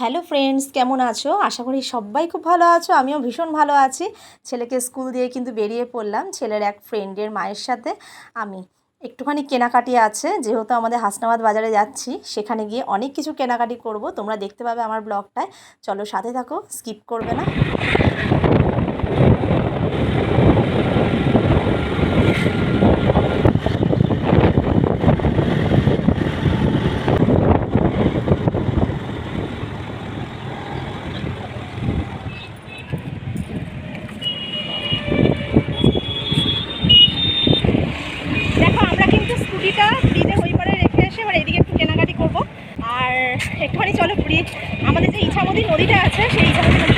Hello friends কেমন আছো? আশা করি সবাই খুব ভালো আছো, আমিও ভীষণ ভালো আছি। ছেলেকে স্কুল দিয়ে কিন্তু বেরিয়ে পড়লাম, ছেলের এক ফ্রেন্ডের মায়ের সাথে। আমি একটুখানি কেনাকাটি আছে, যেহেতু আমাদের হাসনাবাদ বাজারে যাচ্ছি, সেখানে গিয়ে অনেক কিছু কেনাকাটি করব। তোমরা দেখতে পাবে আমার ব্লগটায় চলো সাথে থাকো স্কিপ করবে না দেখো আমরা কিন্তু স্কুটিটা ফ্রিতে ওই পারে রেখে এসে এবার এদিকে একটু কেনাকাটি করব আর একটুখানি চলো ঘুরি আমাদের যে ইছামতি নদীটা আছে সেই ইছামতি নদীটা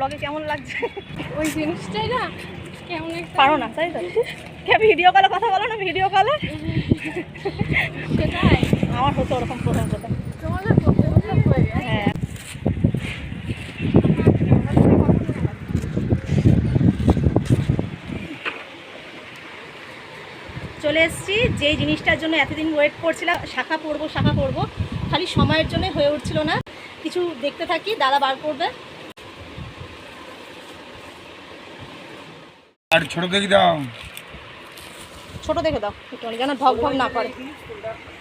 ব্লগে কেমন লাগছে? ওই জিনিসটাই না কেমন পারো না তাই তো? কে ভিডিও কলে কথা বলো না ভিডিও কলে সেটাই। আমার হতো ওরকম প্রথম প্রথম। তোমাদের করতে করতে হয়ে চলে এসেছি যেই জিনিসটার জন্য এতদিন ওয়েট করছিলাম শাখা পড়ব শাখা পড়ব খালি সময়ের জন্য হয়ে উঠছিল না। কিছু দেখতে থাকি দাদা বার করবে। আর ছোট দেখি দাও। ছোট দেখে দাও। একটু যেন ঢক ঢক না করে।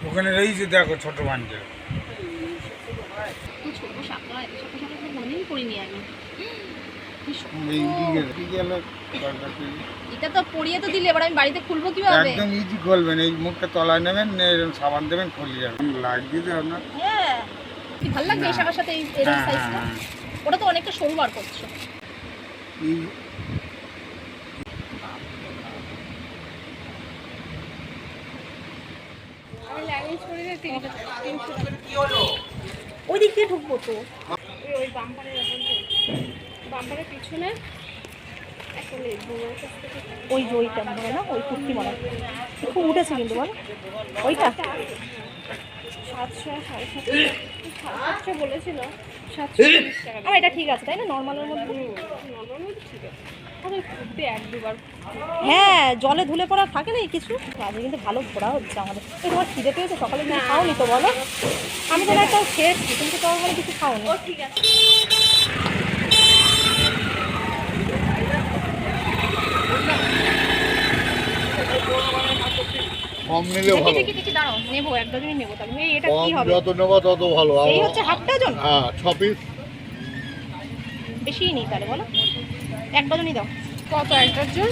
ওখানে রয়েছে দেখো ছোট বাঞ্চা ছোট শাখা এত শাখা শাখা তো মনেই করিনি আমি। কি সুন্দর। এই দিকে দিকে গেলে দরকার নেই। এটা তো পরিয়ে তো দিলে এবার আমি বাড়িতে খুলবো কীভাবে? একদম ইজি খুলবেন এই মুখটা তলায় নেবেন এরকম সাবান দেবেন খুলে যাবেন লাগ দিতে আপনার হ্যাঁ। কি ভালো লাগছে এই সাথে এই এর হ্যাঁ হ্যাঁ সাইজটা ওটা তো অনেকটা সরু বার করছ এই- আমি ল্যাঙ্গুয়েজ করে যে তিনশো তিনশো ওই দিক দিয়ে ঢুকবো তো। ওই ওই বাম্পারের বাম্পারের পিছনে একটা ওই যে ওইটা মনে না ওই কুর্তি মনে হয় খুব উঠেছে কিন্তু বল। ওইটা? সাতশো সাড়ে সাতশো। সাতশো বলেছিল সাতশো টাকা। এটা ঠিক আছে তাই না? নর্মালের মধ্যে? ঠিক আছে। এক দুবার। হ্যাঁ জলে ধুলে পড়া থাকে না কিছু? আজকে কিন্তু ভালো ঘোরা হচ্ছে আমাদের। তোমার খিদে পেয়েছে? সকালে কিছু খাওনি তো বলো। আমি তো একটা খেয়েছি কিন্তু তোমার বলে কিছু খাওনি। ঠিক আছে। কম নিলে ভালো। দেখি দেখি দাঁড়াও নেব এক ডজনই নেব তাহলে। এই এটা কি হবে? যত নেব তত ভালো। এই হচ্ছে হাফ ডজন হ্যাঁ ছ পিস বেশিই নেই তাহলে বলো। এক ডজনই দাও। কত একটার জন্য?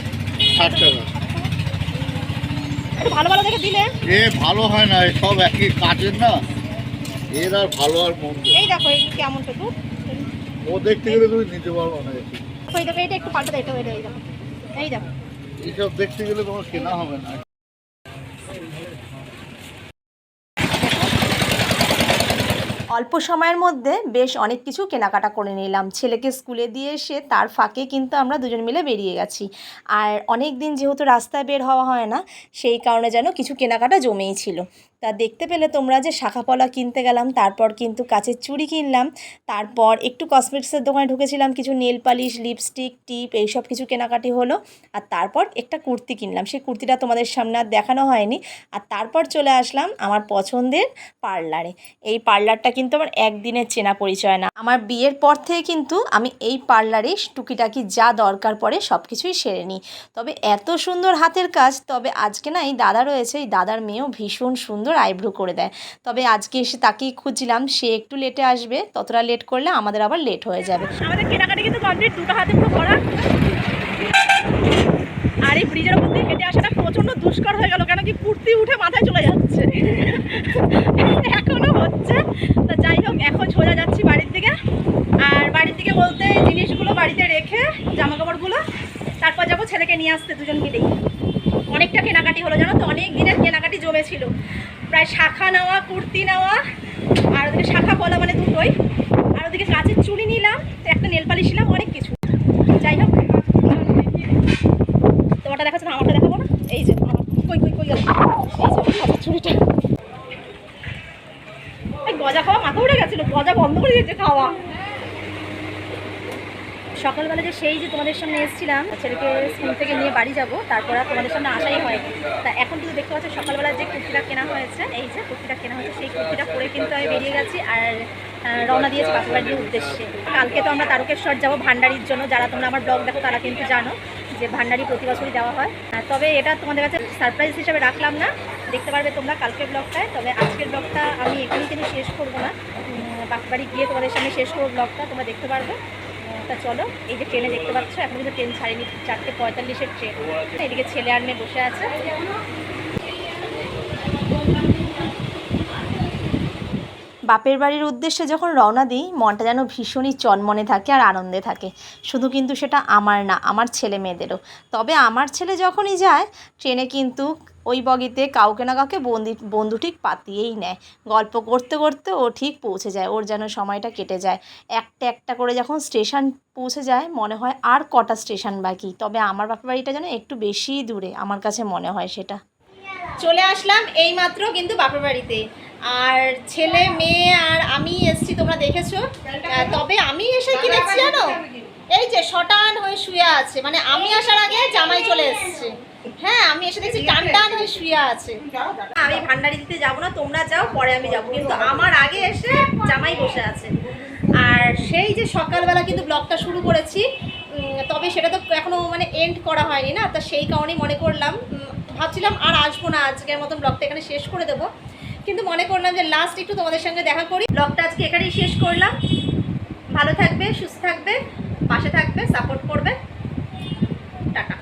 ষাট টাকা। একটু ভালো ভালো দেখে দিলে। এ ভালো হয় না সব একই কাজের না। এর আর ভালো আর মন্দ। এই দেখো এই কেমন তো দুধ ও দেখতে গেলে তুমি নিতে পারব না। এই দেখো এটা একটু পাল্টে দাও এটা এই দেখো এই দেখো। এইসব দেখতে গেলে তোমার কেনা হবে না। অল্প সময়ের মধ্যে বেশ অনেক কিছু কেনাকাটা করে নিলাম। ছেলেকে স্কুলে দিয়ে এসে তার ফাঁকে কিন্তু আমরা দুজন মিলে বেরিয়ে গেছি। আর অনেক দিন যেহেতু রাস্তায় বের হওয়া হয় না, সেই কারণে যেন কিছু কেনাকাটা জমেই ছিল। তা দেখতে পেলে তোমরা যে শাখাপলা কিনতে গেলাম, তারপর কিন্তু কাচের চুড়ি কিনলাম, তারপর একটু কসমেটিক্সের দোকানে ঢুকেছিলাম, কিছু নেল পালিশ লিপস্টিক টিপ এইসব কিছু কেনাকাটি হলো, আর তারপর একটা কুর্তি কিনলাম। সেই কুর্তিটা তোমাদের সামনে আর দেখানো হয়নি, আর তারপর চলে আসলাম আমার পছন্দের পার্লারে। এই পার্লারটা কিন্তু আমার একদিনের চেনা পরিচয় না। আমার বিয়ের পর থেকে কিন্তু আমি এই পার্লারে টুকিটাকি যা দরকার পড়ে সব কিছুই সেরে নিই। তবে এত সুন্দর হাতের কাজ, তবে আজকে না এই দাদা রয়েছে, এই দাদার মেয়েও ভীষণ সুন্দর আইব্রো করে দেয়। তবে আজকে এসে তাকেই খুঁজছিলাম, সে একটু লেটে আসবে, ততটা লেট করলে আমাদের আবার লেট হয়ে যাবে। আমাদের কেনাকাটি কিন্তু কমপ্লিট দুটো হাতে পুরো করা। আর এই ব্রিজের মধ্যে হেঁটে আসাটা প্রচণ্ড দুষ্কর হয়ে গেল, কেন কি কুর্তি উঠে মাথায় চলে যাচ্ছে। এখনও হচ্ছে। তা যাই হোক, এখন সোজা যাচ্ছি বাড়ির দিকে। আর বাড়ির দিকে বলতে জিনিসগুলো বাড়িতে রেখে জামা কাপড়গুলো তারপর যাব ছেলেকে নিয়ে আসতে দুজন মিলেই। অনেকটা কেনাকাটি হলো, জানো তো? অনেক দিনের কেনাকাটি জমেছিল। প্রায় শাখা নেওয়া, কুর্তি নেওয়া, আর ওদিকে শাখা বলা মানে দুটোই। আর ওদিকে কাঁচের চুড়ি নিলাম, একটা নেল পালিশ নিলাম, অনেক কিছু। যাই হোক, তোমারটা দেখাচ্ছে না, আমারটা দেখাবো না? এই যে কই কই কই চুড়িটা গজা খাওয়া মাথা উড়ে গেছিল, গজা বন্ধ করে দিয়েছে খাওয়া। সকালবেলা যে সেই যে তোমাদের সামনে এসেছিলাম, ছেলেকে স্কুল থেকে নিয়ে বাড়ি যাব, তারপর তোমাদের সামনে আসাই হয় তা এখন কিন্তু দেখতে পাচ্ছ সকালবেলা যে কুর্তিটা কেনা হয়েছে, এই যে কুর্তিটা কেনা হয়েছে, সেই কুর্তিটা পরে কিন্তু আমি বেরিয়ে গেছি আর রওনা দিয়েছি বাপুবাড়ির উদ্দেশ্যে। কালকে তো আমরা তারকেশ্বর যাব ভান্ডারির জন্য, যারা তোমরা আমার ব্লগ দেখো তারা কিন্তু জানো যে ভান্ডারি প্রতি বছরই যাওয়া হয়। তবে এটা তোমাদের কাছে সারপ্রাইজ হিসেবে রাখলাম না, দেখতে পারবে তোমরা কালকের ব্লগটায়। তবে আজকের ব্লগটা আমি এখানেই কিন্তু শেষ করব না। বাপুবাড়ি গিয়ে তোমাদের সামনে শেষ করব ব্লগটা, তোমরা দেখতে পারবে। তা চলো, এই যে ট্রেনে দেখতে পাচ্ছ, এখন কিন্তু ট্রেন ছাড়েনি, চারটে পঁয়তাল্লিশের ট্রেন। এদিকে ছেলে আর মেয়ে বসে আছে। বাপের বাড়ির উদ্দেশ্যে যখন রওনা দিই, মনটা যেন ভীষণই চনমনে থাকে আর আনন্দে থাকে। শুধু কিন্তু সেটা আমার না, আমার ছেলে মেয়েদেরও। তবে আমার ছেলে যখনই যায়, ট্রেনে কিন্তু ওই বগিতে কাউকে না কাউকে বন্দি, বন্ধু ঠিক পাতিয়েই নেয়। গল্প করতে করতে ও ঠিক পৌঁছে যায়, ওর যেন সময়টা কেটে যায়। একটা একটা করে যখন স্টেশন পৌঁছে যায়, মনে হয় আর কটা স্টেশন বাকি। তবে আমার বাপের বাড়িটা যেন একটু বেশিই দূরে, আমার কাছে মনে হয় সেটা। চলে আসলাম এইমাত্র কিন্তু বাপের বাড়িতে। আর ছেলে মেয়ে আর আমি এসছি তোমরা দেখেছ? তবে আমি এসে কি দেখছি জানো? এই যে শটান হয়ে শুয়ে আছে। মানে আমি আসার আগে জামাই চলে এসছে। হ্যাঁ আমি এসে দেখছি টান টান হয়ে শুয়ে আছে। আমি ভান্ডারি দিতে যাব না তোমরা যাও পরে আমি যাব। কিন্তু আমার আগে এসে জামাই বসে আছে। আর সেই যে সকালবেলা কিন্তু ব্লগটা শুরু করেছি তবে সেটা তো এখনও মানে এন্ড করা হয়নি না? তা সেই কারণেই মনে করলাম ভাবছিলাম আর আসব না আজকের মতন ব্লগটা এখানে শেষ করে দেবো। কিন্তু মনে করলাম যে লাস্ট একটু তোমাদের সঙ্গে দেখা করি। ব্লগটা আজকে এখানেই শেষ করলাম। ভালো থাকবে, সুস্থ থাকবে, পাশে থাকবে সাপোর্ট করবে। টাটা।